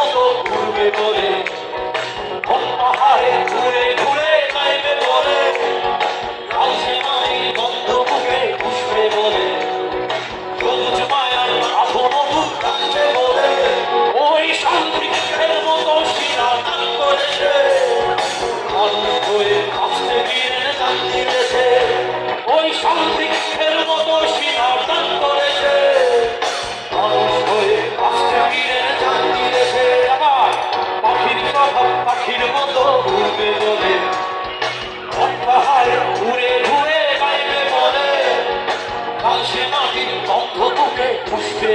মতো ঘুরবে বলে।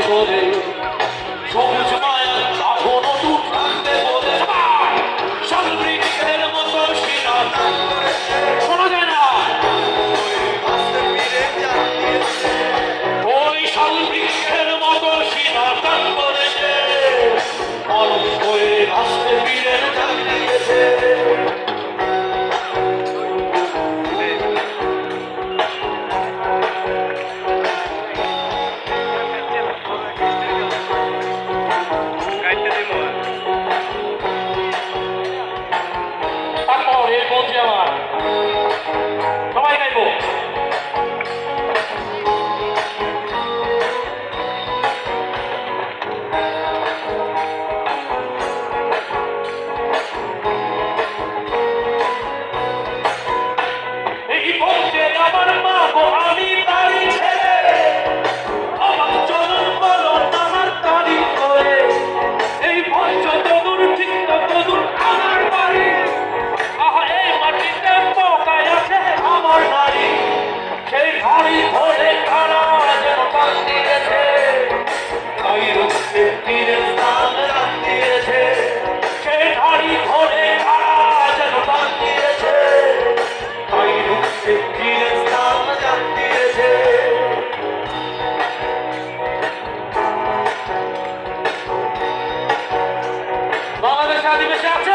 করে সবুজ শেষ আদিবেশে আছে?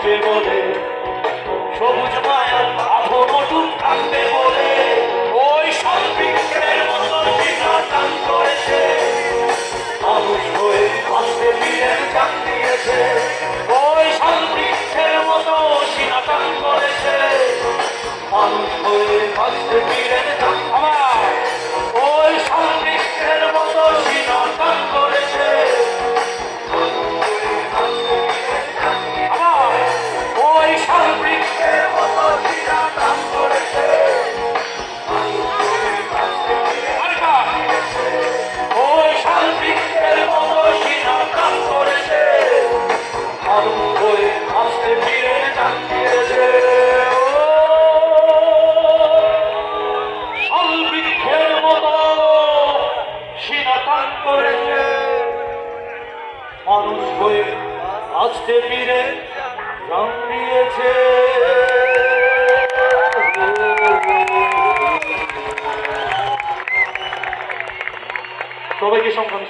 আসবে বলে। সবুজ মায়া আবহ নতুন থাকবে বলে। ওই সব বিক্রের মতো বিনা দান করেছে। মানুষ হয়ে আসবে বীরের ডাক দিয়েছে। ওই সব মতো সিনা দান করেছে। মানুষ হয়ে আসবে মানুষ হয়ে আজকে ফিরে প্রাণ দিয়েছে। সবাইকে সম্মান